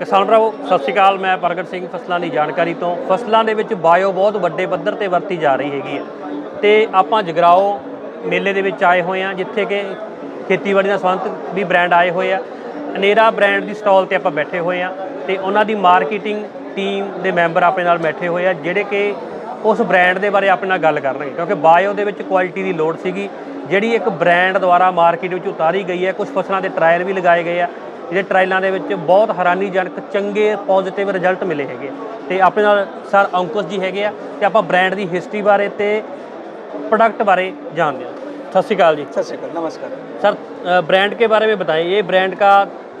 ਕਿਸਾਨ ਭਰਾਵੋ, ਸਤਿ ਸ਼੍ਰੀ ਅਕਾਲ, ਮੈਂ ਪ੍ਰਗਟ ਸਿੰਘ ਫਸਲਾਂ ਦੀ ਜਾਣਕਾਰੀ ਤੋਂ। ਫਸਲਾਂ ਦੇ ਵਿੱਚ ਬਾਇਓ ਬਹੁਤ ਵੱਡੇ ਪੱਧਰ ਤੇ ਵਰਤੀ ਜਾ ਰਹੀ ਹੈਗੀ ਹੈ। ਤੇ ਆਪਾਂ ਜਗਰਾਓ ਮੇਲੇ ਦੇ ਵਿੱਚ ਆਏ ਹੋਏ ਆ ਜਿੱਥੇ ਕਿ ਖੇਤੀਬਾੜੀ ਨਾਲ ਸੰਬੰਧਿਤ ਵੀ ਬ੍ਰਾਂਡ ਆਏ ਹੋਏ ਆ। ਅਨੇਰਾ ਬ੍ਰਾਂਡ ਦੀ ਸਟਾਲ ਤੇ ਆਪਾਂ ਬੈਠੇ ਹੋਏ ਆ ਤੇ ਉਹਨਾਂ ਦੀ ਮਾਰਕੀਟਿੰਗ ਟੀਮ ਦੇ ਮੈਂਬਰ ਆਪਣੇ ਨਾਲ ਬੈਠੇ ਹੋਏ ਆ, ਜਿਹੜੇ ਕਿ ਉਸ ਬ੍ਰਾਂਡ ਦੇ ਬਾਰੇ ਆਪਣੇ ਨਾਲ ਗੱਲ ਕਰਨਗੇ। ਕਿਉਂਕਿ ਬਾਇਓ ਦੇ ਵਿੱਚ ਕੁਆਲਿਟੀ ਦੀ ਲੋੜ ਸੀਗੀ, ਜਿਹੜੀ ਇੱਕ ਬ੍ਰਾਂਡ ਦੁਆਰਾ ਮਾਰਕੀਟ ਵਿੱਚ ਉਤਾਰੀ ਗਈ ਹੈ ਕੁਝ ਫਸਲਾਂ ਦੇ ਟਰਾਇਲ ਵੀ ਲਗਾਏ ਗਏ ਆ। ਜਿਹੜੇ ਟਰਾਇਲਾਂ ਦੇ ਵਿੱਚ ਬਹੁਤ ਹੈਰਾਨੀਜਨਕ ਚੰਗੇ ਪੋਜ਼ਿਟਿਵ ਰਿਜ਼ਲਟ ਮਿਲੇ ਹੈਗੇ ਆ। ਤੇ ਆਪਣੇ ਨਾਲ ਸਰ ਅੰਕੁਸ਼ ਜੀ ਹੈਗੇ ਆ ਤੇ ਆਪਾਂ ਬ੍ਰਾਂਡ ਦੀ ਹਿਸਟਰੀ ਬਾਰੇ ਤੇ प्रोडक्ट बारे जानते हैं सत श्रीकाल जी सत श्रीकाल नमस्कार सर अ, ब्रांड के बारे में बताएं ये ब्रांड का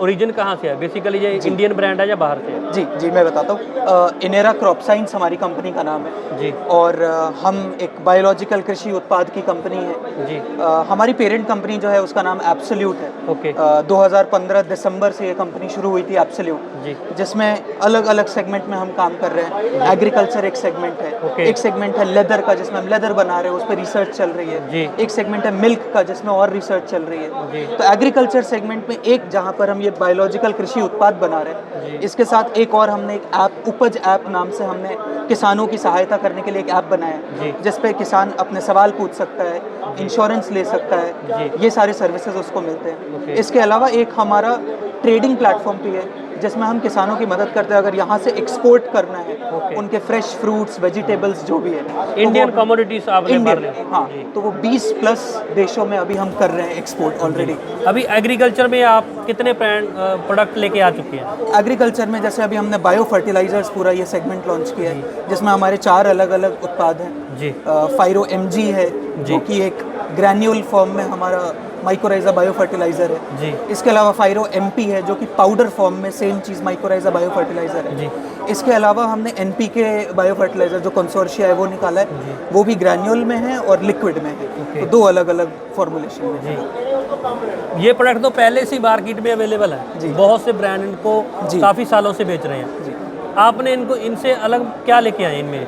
ओरिजिन कहाँ से है? बेसिकली ये इंडियन ब्रांड है या बाहर से है? जी जी मैं बताता हूँ। इनेरा क्रॉप साइंस हमारी कंपनी का नाम है। जी। और अ, हम एक बायोलॉजिकल कृषि उत्पाद की कंपनी है। जी। अ, हमारी पेरेंट कंपनी जो है उसका नाम एब्सोल्यूट है। ओके अ, 2015 दिसंबर से ये कंपनी शुरू हुई थी एप्सल्यूट जी। जिसमें अलग अलग सेगमेंट में हम काम कर रहे हैं। एग्रीकल्चर एक सेगमेंट है। Okay. एक सेगमेंट है लेदर का जिसमें हम लेदर बना रहे हैं उस पर रिसर्च चल रही है। जी। एक सेगमेंट है मिल्क का जिसमें और रिसर्च चल रही है। तो एग्रीकल्चर सेगमेंट में एक जहाँ पर हम ये बायोलॉजिकल कृषि उत्पाद बना रहे हैं। इसके साथ एक और हमने एक ऐप उपज ऐप नाम से हमने किसानों की सहायता करने के लिए एक ऐप बनाया है जिस पे किसान अपने सवाल पूछ सकता है इंश्योरेंस ले सकता है ये सारे सर्विसेज़ उसको मिलते हैं। इसके अलावा एक हमारा ट्रेडिंग प्लेटफॉर्म भी है जिसमें हम किसानों की मदद करते हैं अगर यहाँ से एक्सपोर्ट करना है ओके। उनके फ्रेश फ्रूट्स वेजिटेबल्स जो भी है तो इंडियन कमोडिटीज आपने इंडियन हाँ तो वो 20 प्लस देशों में अभी हम कर रहे हैं एक्सपोर्ट ऑलरेडी अभी एग्रीकल्चर में आप कितने प्रोडक्ट लेके आ चुके हैं? एग्रीकल्चर में जैसे अभी हमने बायो फर्टिलाइजर्स पूरा ये सेगमेंट लॉन्च किया है जिसमें हमारे चार अलग अलग उत्पाद हैं। जी। फाइरो एम है जो। कि एक ग्रैन्यूल फॉर्म में हमारा माइक्रोराइजा बायो फर्टिलाइज़र है। जी। इसके अलावा फाइरो एम है जो कि पाउडर फॉर्म में सेम चीज़ माइक्रोराइजा बायो फर्टिलाइज़र है। जी। इसके अलावा हमने N P K bio fertiliser जो कंसोर्शिया है वो निकाला है। वो भी ग्रैन्यूल में है और लिक्विड में है। ओके। तो दो अलग अलग फॉर्मुलेशन में। जी। ये प्रोडक्ट तो पहले से ही मार्केट में अवेलेबल है। जी। बहुत से ब्रांड इनको। काफ़ी सालों से बेच रहे हैं। जी। आपने इनको इनसे अलग क्या लेके आए इनमें?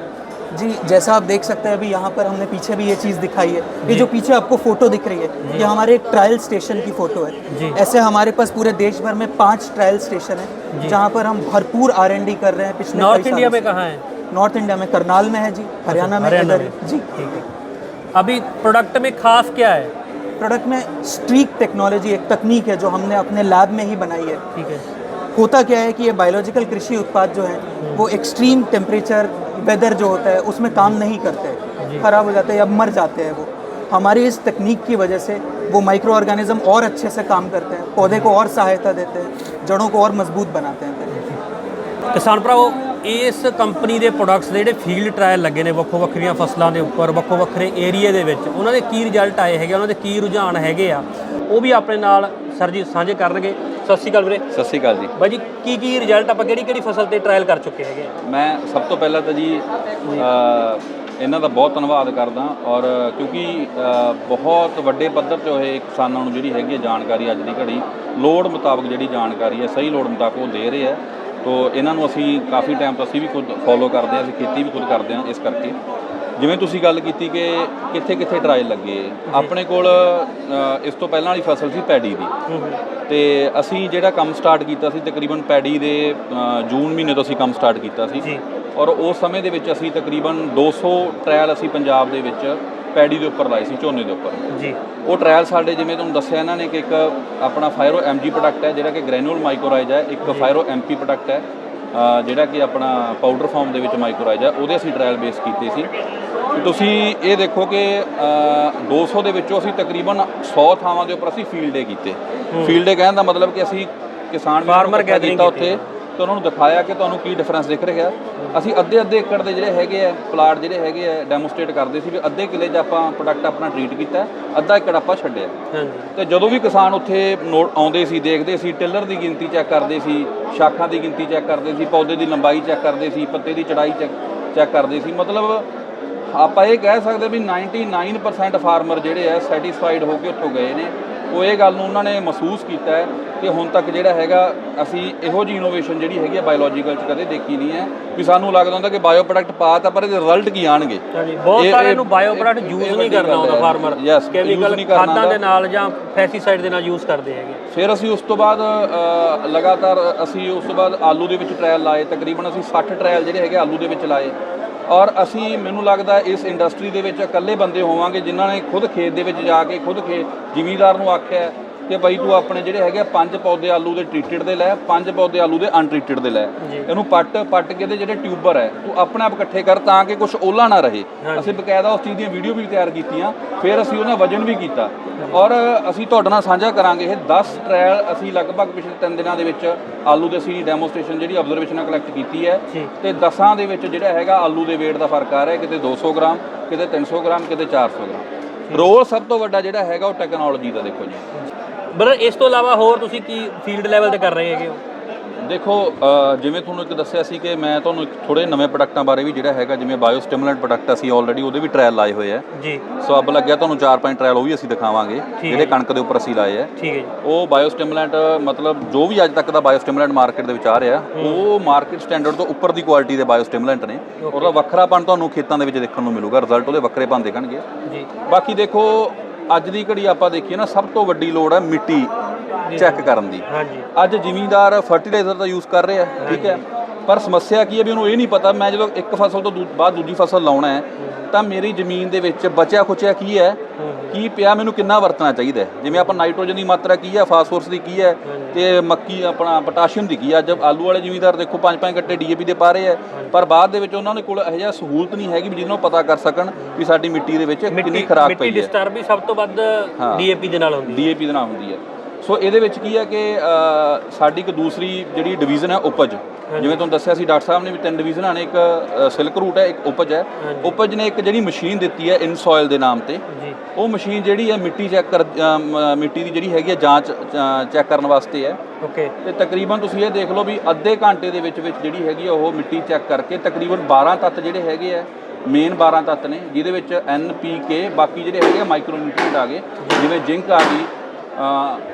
जी जैसा आप देख सकते हैं अभी यहाँ पर हमने पीछे भी ये चीज़ दिखाई है। ये जो। पीछे आपको फ़ोटो दिख रही है ये हमारे एक ट्रायल स्टेशन की फ़ोटो है। ऐसे हमारे पास पूरे देश भर में पाँच ट्रायल स्टेशन है जहाँ पर हम भरपूर आर एन डी कर रहे हैं पिछले नॉर्थ इंडिया में कहाँ है? नॉर्थ इंडिया में करनाल में है जी हरियाणा में इधर। जी। ठीक है। अभी प्रोडक्ट में खास क्या है? प्रोडक्ट में स्ट्रीक टेक्नोलॉजी एक तकनीक है जो हमने अपने लैब में ही बनाई है। ठीक है। होता क्या है कि ये बायोलॉजिकल कृषि उत्पाद जो है वो एक्सट्रीम टेम्परेचर वेदर जो होता है उसमें काम नहीं करते खराब हो जाते हैं या मर जाते हैं वो हमारी इस तकनीक की वजह से वो माइक्रो ऑर्गेनिज्म और अच्छे से काम करते हैं पौधे को और सहायता देते हैं जड़ों को और मजबूत बनाते हैं ਕਿਸਾਨ ਭਰਾਵੋ ਇਸ ਕੰਪਨੀ ਦੇ ਪ੍ਰੋਡਕਟਸ ਦੇ ਜਿਹੜੇ ਫੀਲਡ ਟ੍ਰਾਇਲ ਲੱਗੇ ਨੇ ਵੱਖੋ ਵੱਖਰੀਆਂ ਫਸਲਾਂ ਦੇ ਉੱਪਰ ਵੱਖੋ ਵੱਖਰੇ ਏਰੀਏ ਦੇ ਵਿੱਚ ਉਹਨਾਂ ਦੇ ਕੀ ਰਿਜ਼ਲਟ ਆਏ ਹੈਗੇ ਉਹਨਾਂ ਦੇ ਕੀ ਰੁਝਾਨ ਹੈਗੇ ਆ ਉਹ ਵੀ ਆਪਣੇ ਨਾਲ ਸਰ ਜੀ ਸਾਂਝੇ ਕਰਨਗੇ। ਸਤਿ ਸ਼੍ਰੀ ਅਕਾਲ ਵੀਰੇ। ਸਤਿ ਸ਼੍ਰੀ ਅਕਾਲ ਜੀ। ਬਾਈ ਜੀ ਕੀ ਕੀ ਰਿਜ਼ਲਟ ਆਪਾਂ ਕਿਹੜੀ ਕਿਹੜੀ ਫਸਲ ਤੇ ਟ੍ਰਾਇਲ ਕਰ ਚੁੱਕੇ ਹੈਗੇ ਆ? ਮੈਂ ਸਭ ਤੋਂ ਪਹਿਲਾਂ ਤਾਂ ਜੀ ਅ, ਇਹਨਾਂ ਦਾ ਬਹੁਤ ਧੰਨਵਾਦ ਕਰਦਾ ਔਰ ਕਿਉਂਕਿ ਅ, ਬਹੁਤ ਵੱਡੇ ਪੱਧਰ 'ਤੇ ਇਹ ਕਿਸਾਨਾਂ ਨੂੰ ਜਿਹੜੀ ਹੈਗੀ ਹੈ ਜਾਣਕਾਰੀ ਅੱਜ ਦੀ ਘੜੀ ਲੋੜ ਮੁਤਾਬਕ ਜਿਹੜੀ ਜਾਣਕਾਰੀ ਹੈ ਸਹੀ ਲੋੜ ਮੁਤਾਬਕ ਉਹ ਦੇ ਰਹੇ ਆ। ਤੋ ਇਹਨਾਂ ਨੂੰ ਅਸੀਂ ਕਾਫੀ ਟਾਈਮ ਤੋਂ ਅਸੀਂ ਵੀ ਖੁਦ ਫੋਲੋ ਕਰਦੇ ਹਾਂ ਅਸੀਂ ਖੇਤੀ ਵੀ ਖੁਦ ਕਰਦੇ ਹਾਂ ਇਸ ਕਰਕੇ। ਜਿਵੇਂ ਤੁਸੀਂ ਗੱਲ ਕੀਤੀ ਕਿ ਕਿੱਥੇ ਕਿੱਥੇ ਟਰਾਇਲ ਲੱਗੇ ਆਪਣੇ ਕੋਲ ਅ, ਇਸ ਤੋਂ ਪਹਿਲਾਂ ਵਾਲੀ ਫਸਲ ਸੀ ਪੈਡੀ ਦੀ। ਤੇ ਅਸੀਂ ਜਿਹੜਾ ਕੰਮ ਸਟਾਰਟ ਕੀਤਾ ਸੀ ਤਕਰੀਬਨ ਪੈਡੀ ਦੇ ਅ, ਜੂਨ ਮਹੀਨੇ ਤੋਂ ਅਸੀਂ ਕੰਮ ਸਟਾਰਟ ਕੀਤਾ ਸੀ। ਜੀ। ਔਰ ਉਸ ਸਮੇਂ ਦੇ ਵਿੱਚ ਅਸੀਂ ਤਕਰੀਬਨ 200 ਟ੍ਰਾਇਲ ਅਸੀਂ ਪੰਜਾਬ ਦੇ ਵਿੱਚ ਪੈਡੀ ਦੇ ਉੱਪਰ ਲਾਏ ਸੀ ਝੋਨੇ ਦੇ ਉੱਪਰ। ਜੀ। ਉਹ ਟ੍ਰਾਇਲ ਸਾਡੇ ਜਿਵੇਂ ਤੁਹਾਨੂੰ ਦੱਸਿਆ ਇਹਨਾਂ ਨੇ ਕਿ ਇੱਕ ਆਪਣਾ ਫਾਇਰੋ ਐਮਜੀ ਪ੍ਰੋਡਕਟ ਹੈ ਜਿਹੜਾ ਕਿ ਗ੍ਰੈਨੂਲ ਮਾਈਕੋਰਾਈਜ਼ ਹੈ ਇੱਕ ਫਾਇਰੋ ਐਮਪੀ ਪ੍ਰੋਡਕਟ ਹੈ। ਜਿਹੜਾ ਕਿ ਆਪਣਾ ਪਾਊਡਰ ਫਾਰਮ ਦੇ ਵਿੱਚ ਮਾਈਕੋਰਾਈਜ਼ ਹੈ ਉਹਦੇ ਅਸੀਂ ਟ੍ਰਾਇਲ ਬੇਸ ਕੀਤੇ ਸੀ। ਤੁਸੀਂ ਇਹ ਦੇਖੋ ਕਿ ਅ, 200 ਦੇ ਵਿੱਚੋਂ ਅਸੀਂ ਤਕਰੀਬਨ 100 ਥਾਵਾਂ ਦੇ ਉੱਪਰ ਅਸੀਂ ਫੀਲਡ ਡੇ ਕੀਤੇ। ਫੀਲਡ ਡੇ ਕਹਿਣ ਦਾ ਮਤਲਬ ਕਿ ਅਸੀਂ ਕਿਸਾਨ gathering ਕੀਤਾ ਕੀਤੀ। ਉੱਥੇ। ਤੇ ਉਹਨਾਂ ਨੂੰ ਦਿਖਾਇਆ ਕਿ ਤੁਹਾਨੂੰ ਕੀ ਡਿਫਰੈਂਸ ਦਿਖ ਰਿਹਾ। ਅਸੀਂ ਅੱਧੇ ਅੱਧੇ ਏਕੜ ਦੇ ਜਿਹੜੇ ਹੈਗੇ ਆ ਪਲਾਟ ਜਿਹੜੇ ਹੈਗੇ ਆ ਡੈਮੋਸਟ੍ਰੇਟ ਕਰਦੇ ਸੀ ਵੀ ਅੱਧੇ ਕਿੱਲੇ 'ਚ ਆਪਾਂ ਪ੍ਰੋਡਕਟ ਆਪਣਾ ਟ੍ਰੀਟ ਕੀਤਾ ਅੱਧਾ ਏਕੜ ਆਪਾਂ ਛੱਡਿਆ। ਹਾਂਜੀ। ਤੇ ਜਦੋਂ ਵੀ ਕਿਸਾਨ ਉੱਥੇ ਆਉਂਦੇ ਸੀ ਦੇਖਦੇ ਸੀ ਟਿਲਰ ਦੀ ਗਿਣਤੀ ਚੈੱਕ ਕਰਦੇ ਸੀ ਸ਼ਾਖਾਂ ਦੀ ਗਿਣਤੀ ਚੈੱਕ ਕਰਦੇ ਸੀ ਪੌਦੇ ਦੀ ਲੰਬਾਈ ਚੈੱਕ ਕਰਦੇ ਸੀ ਪੱਤੇ ਦੀ ਚੜਾਈ ਚੈੱਕ ਚੈੱਕ ਕਰਦੇ ਸੀ। ਮਤਲਬ ਆਪਾਂ ਇਹ ਕਹਿ ਸਕਦੇ ਵੀ 99% ਫਾਰਮਰ ਜਿਹੜੇ ਆ ਸੈਟੀਸਫਾਈਡ ਹੋ ਕੇ ਉੱਥੋਂ ਗਏ ਨੇ। ਉਹ ਇਹ ਗੱਲ ਨੂੰ ਉਹਨਾਂ ਨੇ ਮਹਿਸੂਸ ਕੀਤਾ ਹੈ ਕਿ ਹੁਣ ਤੱਕ ਜਿਹੜਾ ਹੈਗਾ ਅਸੀਂ ਇਹੋ ਜਿਹੀ ਇਨੋਵੇਸ਼ਨ ਜਿਹੜੀ ਹੈਗੀ ਹੈ ਬਾਇਓਲੋਜੀਕਲ 'ਚ ਕਦੇ ਦੇਖੀ ਨਹੀਂ ਹੈ। ਵੀ ਸਾਨੂੰ ਲੱਗਦਾ ਹੁੰਦਾ ਕਿ ਬਾਇਓ ਪ੍ਰੋਡਕਟ ਪਾਤਾ ਪਰ ਇਹਦੇ ਰਿਜ਼ਲਟ ਕੀ ਆਣਗੇ? ਬਹੁਤ ਸਾਰੇ ਨੂੰ ਬਾਇਓ ਪ੍ਰੋਡਕਟ ਯੂਜ਼ ਨਹੀਂ ਕਰਨਾ ਹੁੰਦਾ। ਫਾਰਮਰ ਕੈਮੀਕਲ ਖਾਦਾਂ ਦੇ। ਨਾਲ ਜਾਂ ਪੈਸਟੀਸਾਈਡ ਦੇ ਨਾਲ ਯੂਜ਼ ਕਰਦੇ ਹੈਗੇ। ਫਿਰ ਅਸੀਂ ਉਸ ਤੋਂ ਬਾਅਦ ਲਗਾਤਾਰ ਅਸੀਂ ਉਸ ਤੋਂ ਬਾਅਦ ਆਲੂ ਦੇ ਵਿੱਚ ਟ੍ਰਾਇਲ ਲਾਏ। ਤਕਰੀਬਨ ਅਸੀਂ 60 ਟ੍ਰਾਇਲ ਜਿਹੜੇ ਹੈਗੇ ਆਲੂ ਦੇ ਵਿੱਚ ਲਾਏ। ਔਰ ਅਸੀਂ, ਮੈਨੂੰ ਲੱਗਦਾ ਇਸ ਇੰਡਸਟਰੀ ਦੇ ਵਿੱਚ ਇਕੱਲੇ ਬੰਦੇ ਹੋਵਾਂਗੇ ਜਿਨ੍ਹਾਂ ਨੇ ਖੁਦ ਖੇਤ ਦੇ ਵਿੱਚ ਜਾ ਕੇ ਖੁਦ ਖੇਤ ਜ਼ਿਮੀਂਦਾਰ ਨੂੰ ਆਖਿਆ ਕਿ ਬਾਈ ਤੂੰ ਆਪਣੇ ਜਿਹੜੇ ਹੈਗੇ ਪੰਜ ਪੌਦੇ ਆਲੂ ਦੇ ਟ੍ਰੀਟਡ ਦੇ ਲੈ ਪੰਜ ਪੌਦੇ ਆਲੂ ਦੇ ਅਨਟ੍ਰੀਟਡ ਦੇ ਲੈ। ਇਹਨੂੰ ਪੱਟ ਪੱਟ ਕੇ ਇਹਦੇ ਜਿਹੜੇ ਟਿਊਬਰ ਹੈ ਤੂੰ ਆਪਣੇ ਆਪ ਇਕੱਠੇ ਕਰ ਤਾਂ ਕਿ ਕੁਝ ਓਲਾ ਨਾ ਰਹੇ। ਅਸੀਂ ਬਕਾਇਦਾ ਉਸ ਚੀਜ਼ ਦੀਆਂ ਵੀਡੀਓ ਵੀ ਤਿਆਰ ਕੀਤੀਆਂ ਫਿਰ ਅਸੀਂ ਉਹਨਾਂ ਵਜਨ ਵੀ ਕੀਤਾ। ਔਰ ਅਸੀਂ ਤੁਹਾਡੇ ਨਾਲ ਸਾਂਝਾ ਕਰਾਂਗੇ ਇਹ 10 ਟ੍ਰਾਇਲ ਅਸੀਂ ਲਗਭਗ ਪਿਛਲੇ 3 ਦਿਨਾਂ ਦੇ ਵਿੱਚ ਆਲੂ ਦੇ ਅਸੀਂ ਡੈਮੋਸਟ੍ਰੇਸ਼ਨ ਜਿਹੜੀ ਆਬਜ਼ਰਵੇਸ਼ਨ ਕਲੈਕਟ ਕੀਤੀ ਹੈ। ਤੇ 10ਾਂ ਦੇ ਵਿੱਚ ਜਿਹੜਾ ਹੈਗਾ ਆਲੂ ਦੇ weight ਦਾ ਫ਼ਰਕ ਆ ਰਿਹਾ ਕਿਤੇ 200 ਗ੍ਰਾਮ ਕਿਤੇ 300 ਗ੍ਰਾਮ ਕਿਤੇ 400 ਗ੍ਰਾਮ। ਰੋਲ ਸਭ ਤੋਂ ਵੱਡਾ ਜਿਹੜਾ ਹੈਗਾ ਉਹ ਟੈਕਨੋਲੋਜੀ ਦਾ ਦੇਖੋ ਜੀ। ਬਰ ਇਸ ਤੋਂ ਇਲਾਵਾ ਹੋਰ ਤੁਸੀਂ ਕੀ ਫੀਲਡ ਲੈਵਲ ਤੇ ਕਰ ਰਹੇ ਹੈਗੇ ਹੋ? ਦੇਖੋ ਅ, ਜਿਵੇਂ ਤੁਹਾਨੂੰ ਇੱਕ ਦੱਸਿਆ ਸੀ ਕਿ ਮੈਂ ਤੁਹਾਨੂੰ ਥੋੜੇ ਨਵੇਂ ਪ੍ਰੋਡਕਟਾਂ ਬਾਰੇ ਵੀ ਜਿਹੜਾ ਹੈਗਾ ਜਿਵੇਂ ਬਾਇਓ ਸਟਿਮੂਲੈਂਟ ਪ੍ਰੋਡਕਟ ਅਸੀਂ ਆਲਰੇਡੀ ਉਹਦੇ ਵੀ ਟ੍ਰਾਇਲ ਲਾਏ ਹੋਏ ਆ। ਜੀ। ਸੋ ਅੱਬ ਲੱਗਿਆ ਤੁਹਾਨੂੰ 4-5 ਟ੍ਰਾਇਲ ਉਹ ਵੀ ਅਸੀਂ ਦਿਖਾਵਾਂਗੇ ਜਿਹੜੇ ਕਣਕ ਦੇ ਉੱਪਰ ਅਸੀਂ ਲਾਏ ਆ। ਠੀਕ ਹੈ ਜੀ। ਉਹ ਬਾਇਓ ਸਟਿਮੂਲੈਂਟ ਮਤਲਬ ਜੋ ਵੀ ਅੱਜ ਤੱਕ ਦਾ ਬਾਇਓ ਸਟਿਮੂਲੈਂਟ ਮਾਰਕੀਟ ਦੇ ਵਿੱਚ ਆ ਰਿਹਾ ਉਹ ਮਾਰਕੀਟ ਸਟੈਂਡਰਡ ਤੋਂ ਉੱਪਰ ਦੀ ਕੁਆਲਿਟੀ ਦੇ ਬਾਇਓ ਸਟਿਮੂਲੈਂਟ ਨੇ ਉਹਦਾ ਵੱਖਰਾਪਣ ਤੁਹਾਨੂੰ ਖੇਤਾਂ ਦੇ ਵਿੱਚ ਦੇਖਣ ਨੂੰ ਮਿਲੂਗਾ ਰਿਜ਼ਲਟ ਉਹਦੇ ਵੱਖਰੇਪਣ ਦੇਖਣਗੇ। ਜੀ। ਬਾਕੀ ਦੇਖੋ ਅੱਜ ਦੀ ਘੜੀ ਆਪਾਂ ਦੇਖੀਏ ਨਾ ਸਭ ਤੋਂ ਵੱਡੀ ਲੋੜ ਹੈ ਮਿੱਟੀ ਚੈੱਕ ਕਰਨ ਦੀ। ਹਾਂਜੀ। ਅੱਜ ਜ਼ਿਮੀਂਦਾਰ ਫਰਟੀਲਾਈਜ਼ਰ ਦਾ ਯੂਜ਼ ਕਰ ਰਿਹਾ ਠੀਕ ਹੈ। ਪਰ ਸਮੱਸਿਆ ਕੀ ਹੈ ਵੀ ਉਹਨੂੰ ਇਹ ਨਹੀਂ ਪਤਾ ਮੈਂ ਜਦੋਂ ਇੱਕ ਫਸਲ ਤੋਂ ਦੂ- ਬਾਅਦ ਦੂਜੀ ਫਸਲ ਲਾਉਣਾ ਹੈ ਤਾਂ ਮੇਰੀ ਜ਼ਮੀਨ ਦੇ ਵਿੱਚ ਬਚਿਆ ਖੁਚਿਆ ਕੀ ਹੈ? ਕੀ ਪਿਆ ਮੈਨੂੰ ਕਿੰਨਾ ਵਰਤਣਾ ਚਾਹੀਦਾ ਹੈ? ਜਿਵੇਂ ਆਪਾਂ ਨਾਈਟ੍ਰੋਜਨ ਦੀ ਮਾਤਰਾ ਕੀ ਹੈ ਫਾਸਫੋਰਸ ਦੀ ਕੀ ਹੈ ਤੇ ਮੱਕੀ ਆਪਣਾ ਪੋਟਾਸ਼ੀਅਮ ਦੀ ਕੀ ਹੈ? ਅੱਜ ਆਲੂ ਵਾਲੇ ਜ਼ਿਮੀਂਦਾਰ ਦੇਖੋ ਪੰਜ ਪੰਜ ਗੱਟੇ ਡੀਏਪੀ ਦੇ ਪਾ ਰਹੇ ਹੈ ਪਰ ਬਾਅਦ ਦੇ ਵਿੱਚ ਉਹਨਾਂ ਦੇ ਕੋਲ ਇਹੋ ਜਿਹਾ ਸਹੂਲਤ ਨਹੀਂ ਹੈਗੀ ਵੀ ਜਿਹਨੂੰ ਪਤਾ ਕਰ ਸਕਣ ਵੀ ਸਾਡੀ ਮਿੱਟੀ ਦੇ ਵਿੱਚ ਕਿੰਨੀ ਖਰਾਕ ਮਿੱਟੀ ਪਈ ਹੈ। ਡਿਸਟਰਬ ਵੀ ਸਭ ਤੋਂ ਵੱਧ ਡੀਏਪੀ ਦੇ ਨਾਲ ਹੁੰਦੀ ਡੀਏਪੀ ਦੇ ਨਾਲ ਹੁੰਦੀ ਹੈ। ਸੋ ਇਹਦੇ ਵਿੱਚ ਕੀ ਹੈ ਕਿ ਸਾਡੀ ਇੱਕ ਦੂਸਰੀ ਜਿਹੜੀ ਡਿਵੀਜ਼ਨ ਹੈ ਉਪਜ। ਜਿਵੇਂ ਤੁਹਾਨੂੰ ਦੱਸਿਆ ਸੀ ਡਾਕਟਰ ਸਾਹਿਬ ਨੇ ਵੀ ਤਿੰਨ ਡਿਵੀਜ਼ਨਾਂ ਨੇ ਇੱਕ ਸਿਲਕ ਰੂਟ ਹੈ ਇੱਕ ਉਪਜ ਹੈ। ਉਪਜ ਨੇ ਇੱਕ ਜਿਹੜੀ ਮਸ਼ੀਨ ਦਿੱਤੀ ਹੈ ਇਨ ਸੋਇਲ ਦੇ ਨਾਮ ਤੇ। ਉਹ ਮਸ਼ੀਨ ਜਿਹੜੀ ਹੈ ਮਿੱਟੀ ਚੈੱਕ ਕਰ ਮਿੱਟੀ ਦੀ ਜਿਹੜੀ ਹੈਗੀ ਹੈ ਜਾਂਚ ਚੈੱਕ ਕਰਨ ਵਾਸਤੇ ਹੈ। ਓਕੇ ਤੇ ਤਕਰੀਬਨ ਤੁਸੀਂ ਇਹ ਦੇਖ ਲਓ ਵੀ ਅੱਧੇ ਘੰਟੇ ਦੇ ਵਿੱਚ ਵਿੱਚ ਜਿਹੜੀ ਹੈਗੀ ਆ ਉਹ ਮਿੱਟੀ ਚੈੱਕ ਕਰਕੇ ਤਕਰੀਬਨ 12 ਤੱਤ ਜਿਹੜੇ ਹੈਗੇ ਆ ਮੇਨ 12 ਤੱਤ ਨੇ ਜਿਹਦੇ ਵਿੱਚ ਐਨ ਪੀ ਕੇ ਬਾਕੀ ਜਿਹੜੇ ਹੈਗੇ ਆ ਮਾਈਕਰੋ ਨਿਊਟ੍ਰੀਐਂਟ ਆ ਗਏ। ਜਿਵੇਂ ਜ਼ਿੰਕ ਆ ਗਈ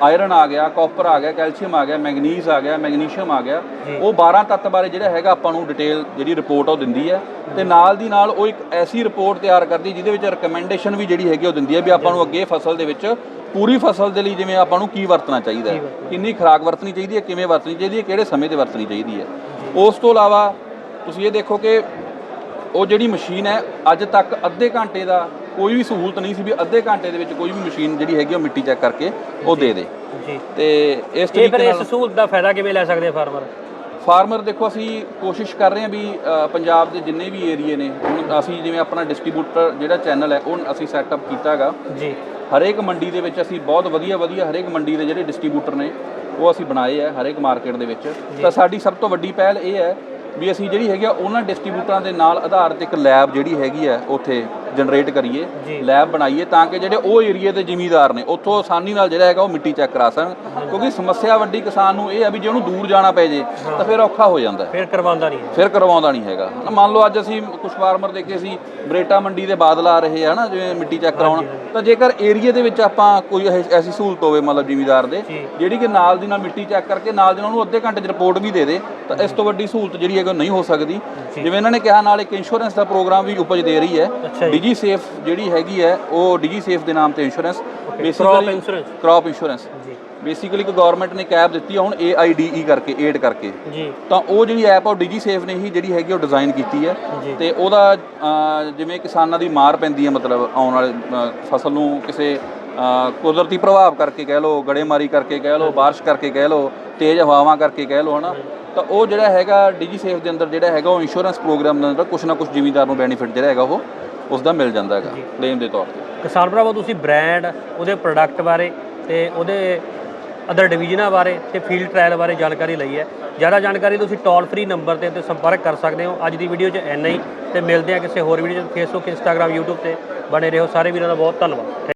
ਆਇਰਨ ਆ ਗਿਆ ਕਾਪਰ ਆ ਗਿਆ ਕੈਲਸ਼ੀਅਮ ਆ ਗਿਆ ਮੈਗਨੀਜ਼ ਆ ਗਿਆ ਮੈਗਨੀਸ਼ੀਅਮ ਆ ਗਿਆ। ਉਹ 12 ਤੱਤ ਬਾਰੇ ਜਿਹੜਾ ਹੈਗਾ ਆਪਾਂ ਨੂੰ ਡਿਟੇਲ ਜਿਹੜੀ ਰਿਪੋਰਟ ਉਹ ਦਿੰਦੀ ਹੈ। ਤੇ ਨਾਲ ਦੀ ਨਾਲ ਉਹ ਇੱਕ ਐਸੀ ਰਿਪੋਰਟ ਤਿਆਰ ਕਰਦੀ ਜਿਹਦੇ ਵਿੱਚ ਰეკਮੈਂਡੇਸ਼ਨ ਵੀ ਜਿਹੜੀ ਹੈਗੀ ਉਹ ਦਿੰਦੀ ਹੈ ਵੀ ਆਪਾਂ ਨੂੰ ਅੱਗੇ ਫਸਲ ਦੇ ਵਿੱਚ ਪੂਰੀ ਫਸਲ ਦੇ ਲਈ ਜਿਵੇਂ ਆਪਾਂ ਨੂੰ ਕੀ ਵਰਤਣਾ ਚਾਹੀਦਾ ਹੈ। ਕਿੰਨੀ ਖੁਰਾਕ ਵਰਤਣੀ ਚਾਹੀਦੀ ਹੈ ਕਿਵੇਂ ਵਰਤਣੀ ਚਾਹੀਦੀ ਹੈ ਕਿਹੜੇ ਸਮੇਂ ਤੇ ਵਰਤਣੀ ਚਾਹੀਦੀ ਹੈ। ਉਸ ਤੋਂ ਇਲਾਵਾ ਤੁਸੀਂ ਇਹ ਦੇਖੋ ਕਿ ਉਹ ਜਿਹੜੀ ਮਸ਼ੀਨ ਹੈ ਅੱਜ ਤੱਕ ਅੱਧੇ ਘੰਟੇ ਦਾ ਕੋਈ ਵੀ ਸਹੂਲਤ ਨਹੀਂ ਸੀ ਵੀ ਅੱਧੇ ਘੰਟੇ ਦੇ ਵਿੱਚ ਕੋਈ ਵੀ ਮਸ਼ੀਨ ਜਿਹੜੀ ਹੈਗੀ ਉਹ ਮਿੱਟੀ ਚੈੱਕ ਕਰਕੇ ਉਹ ਦੇ ਦੇ। ਜੀ। ਤੇ ਇਸ ਇਹ ਫਿਰ ਤਰੀਕੇ ਇਸ ਨਾਲ ਸਹੂਲਤ ਦਾ ਫਾਇਦਾ ਕਿਵੇਂ ਲੈ ਸਕਦੇ ਆ ਫਾਰਮਰ? ਫਾਰਮਰ ਦੇਖੋ ਅਸੀਂ ਕੋਸ਼ਿਸ਼ ਕਰ ਰਹੇ ਹਾਂ ਵੀ ਅ, ਪੰਜਾਬ ਦੇ ਜਿੰਨੇ ਵੀ ਏਰੀਏ ਨੇ ਹੁਣ ਅਸੀਂ ਜਿਵੇਂ ਆਪਣਾ ਡਿਸਟ੍ਰੀਬਿਊਟਰ ਜਿਹੜਾ ਚੈਨਲ ਹੈ ਉਹ ਅਸੀਂ ਸੈਟਅਪ ਕੀਤਾ ਹੈਗਾ। ਜੀ। ਹਰੇਕ ਮੰਡੀ ਦੇ ਵਿੱਚ ਅਸੀਂ ਬਹੁਤ ਵਧੀਆ ਵਧੀਆ ਹਰੇਕ ਮੰਡੀ ਦੇ ਜਿਹੜੇ ਡਿਸਟ੍ਰੀਬਿਊਟਰ ਨੇ ਉਹ ਅਸੀਂ ਬਣਾਏ ਆ ਹਰੇਕ ਮਾਰਕੀਟ ਦੇ ਵਿੱਚ। ਤਾਂ ਸਾਡੀ ਸਭ ਤੋਂ ਵੱਡੀ ਪਹਿਲ ਇਹ ਹੈ ਵੀ ਅਸੀਂ ਜਿਹੜੀ ਹੈਗੀ ਆ ਉਹਨਾਂ ਡਿਸਟ੍ਰੀਬਿਊਟਰਾਂ ਦੇ ਨਾਲ ਆਧਾਰਿਤ ਇੱਕ ਲੈਬ ਜਿਹੜੀ ਹੈਗੀ ਆ ਉੱਥੇ ਜਨਰੇਟ ਕਰੀਏ ਲੈਬ ਬਣਾਈਏ ਤਾਂ ਕਿ ਜਿਹੜੇ ਉਹ ਏਰੀਏ ਦੇ ਜ਼ਿਮੀਂਦਾਰ ਨੇ ਉੱਥੋਂ ਆਸਾਨੀ ਨਾਲ ਜਿਹੜਾ ਹੈਗਾ ਉਹ ਮਿੱਟੀ ਚੈੱਕ ਕਰਾ ਸਕਣ। ਕਿਉਂਕਿ ਸਮੱਸਿਆ ਵੱਡੀ ਕਿਸਾਨ ਨੂੰ ਇਹ ਹੈ ਵੀ ਜੇ ਉਹਨੂੰ ਦੂਰ ਜਾਣਾ ਪੈ ਜੇ ਤਾਂ ਫਿਰ ਔਖਾ ਹੋ ਜਾਂਦਾ ਫਿਰ ਕਰਵਾਉਂਦਾ ਨਹੀਂ ਫਿਰ ਕਰਵਾਉਂਦਾ ਨਹੀਂ ਹੈਗਾ। ਮੰਨ ਲਓ ਅੱਜ ਅਸੀਂ ਕੁਝ ਫਾਰਮਰ ਦੇਖੇ ਸੀ ਬਰੇਟਾ ਮੰਡੀ ਦੇ ਬਾਦਲ ਆ ਰਹੇ ਆ ਨਾ ਜਿਵੇਂ ਮਿੱਟੀ ਚੈੱਕ ਕਰਾਉਣ। ਤਾਂ ਜੇਕਰ ਏਰੀਆ ਦੇ ਵਿੱਚ ਆਪਾਂ ਕੋਈ ਐਸੀ ਸਹੂਲਤ ਹੋਵੇ ਮਤਲਬ ਜ਼ਿਮੀਦਾਰ ਦੇ ਜਿਹੜੀ ਕਿ ਨਾਲ ਦੀ ਨਾਲ ਮਿੱਟੀ ਚੈੱਕ ਕਰਕੇ ਨਾਲ ਦੀ ਨਾਲ ਉਹਨੂੰ ਅੱਧੇ ਘੰਟੇ 'ਚ ਰਿਪੋਰਟ ਵੀ ਦੇ ਦੇ ਤਾਂ ਇਸ ਤੋਂ ਵੱਡੀ ਸਹੂਲਤ ਜਿਹੜੀ ਹੈਗੀ ਨਹੀਂ ਹੋ ਸਕਦੀ। ਜਿਵੇਂ ਇਹਨਾਂ ਨੇ ਕਿਹਾ ਨਾਲ ਇੱਕ ਇੰਸ਼ੋਰੈਂਸ ਦਾ ਪ੍ਰੋਗਰਾਮ ਵੀ ਉਪਜ ਦੇ ਰਹੀ ਹੈ ਡਿਜੀ ਸੇਫ ਜਿਹੜੀ ਹੈਗੀ ਹੈ ਉਹ ਡਿਜੀ ਸੇਫ ਦੇ ਨਾਮ ਤੇ insurance crop insurance। Crop insurance ਜੀ। ਬੇਸਿਕਲੀ ਇੱਕ ਗਵਰਨਮੈਂਟ ਨੇ ਕੈਬ ਦਿੱਤੀ ਆ ਹੁਣ AIDE ਕਰਕੇ ਏਡ ਕਰਕੇ। ਜੀ। ਤਾਂ ਉਹ ਜਿਹੜੀ ਐਪ ਆ ਉਹ ਡਿਜੀ ਸੇਫ ਨੇ ਹੀ ਜਿਹੜੀ ਹੈਗੀ ਉਹ ਡਿਜ਼ਾਈਨ ਕੀਤੀ ਹੈ। ਜੀ। ਤੇ ਉਹਦਾ ਜਿਵੇਂ ਕਿਸਾਨਾਂ ਦੀ ਮਾਰ ਪੈਂਦੀ ਹੈ ਮਤਲਬ ਆਉਣ ਵਾਲੇ ਫਸਲ ਨੂੰ ਕਿਸੇ ਕੁਦਰਤੀ ਪ੍ਰਭਾਵ ਕਰਕੇ ਕਹਿ ਲਓ ਗੜੇਮਾਰੀ ਕਰਕੇ ਕਹਿ ਲਓ ਬਾਰਿਸ਼ ਕਰਕੇ ਕਹਿ ਲਓ ਤੇਜ਼ ਹਵਾਵਾਂ ਕਰਕੇ ਕਹਿ ਲਓ ਹਨਾ। ਤਾਂ ਉਹ ਜਿਹੜਾ ਹੈਗਾ ਡਿਜੀ ਸੇਫ ਦੇ ਅੰਦਰ ਜਿਹੜਾ ਹੈਗਾ ਉਹ ਇੰਸ਼ੋਰੈਂਸ ਪ੍ਰੋਗਰਾਮ ਦੇ ਅੰਦਰ ਕੁਛ ਨਾ ਕੁਛ ਜ਼ਿਮੀਂਦਾਰ ਨੂੰ ਬੈਨੀਫਿਟ ਜਿਹੜਾ ਹੈਗਾ ਉਹ ਉਸ ਦਾ ਮਿਲ ਜਾਂਦਾ ਹੈਗਾ ਕਲੇਮ ਦੇ ਤੌਰ ਤੇ। ਕਿਸਾਨ ਭਰਾਵੋ, ਤੁਸੀਂ ਬ੍ਰਾਂਡ ਉਹਦੇ ਪ੍ਰੋਡਕਟ ਬਾਰੇ ਤੇ ਉਹਦੇ ਅਦਰ ਡਿਵੀਜ਼ਨਾਂ ਬਾਰੇ ਤੇ ਫੀਲਡ ਟ੍ਰਾਇਲ ਬਾਰੇ ਜਾਣਕਾਰੀ ਲਈ ਹੈ। ਜ਼ਿਆਦਾ ਜਾਣਕਾਰੀ ਤੁਸੀਂ ਟੋਲ ਫ੍ਰੀ ਨੰਬਰ ਤੇ ਤੇ ਸੰਪਰਕ ਕਰ ਸਕਦੇ ਹੋ। ਅੱਜ ਦੀ ਵੀਡੀਓ 'ਚ ਇੰਨਾ ਹੀ। ਤੇ ਮਿਲਦੇ ਆ ਕਿਸੇ ਹੋਰ ਵੀਡੀਓ 'ਚ ਫੇਸਬੁੱਕ ਇੰਸਟਾਗ੍ਰam YouTube ਤੇ। ਬਣੇ ਰਹੋ। ਸਾਰੇ ਵੀਰਾਂ ਦਾ ਬਹੁਤ ਧੰਨਵਾਦ।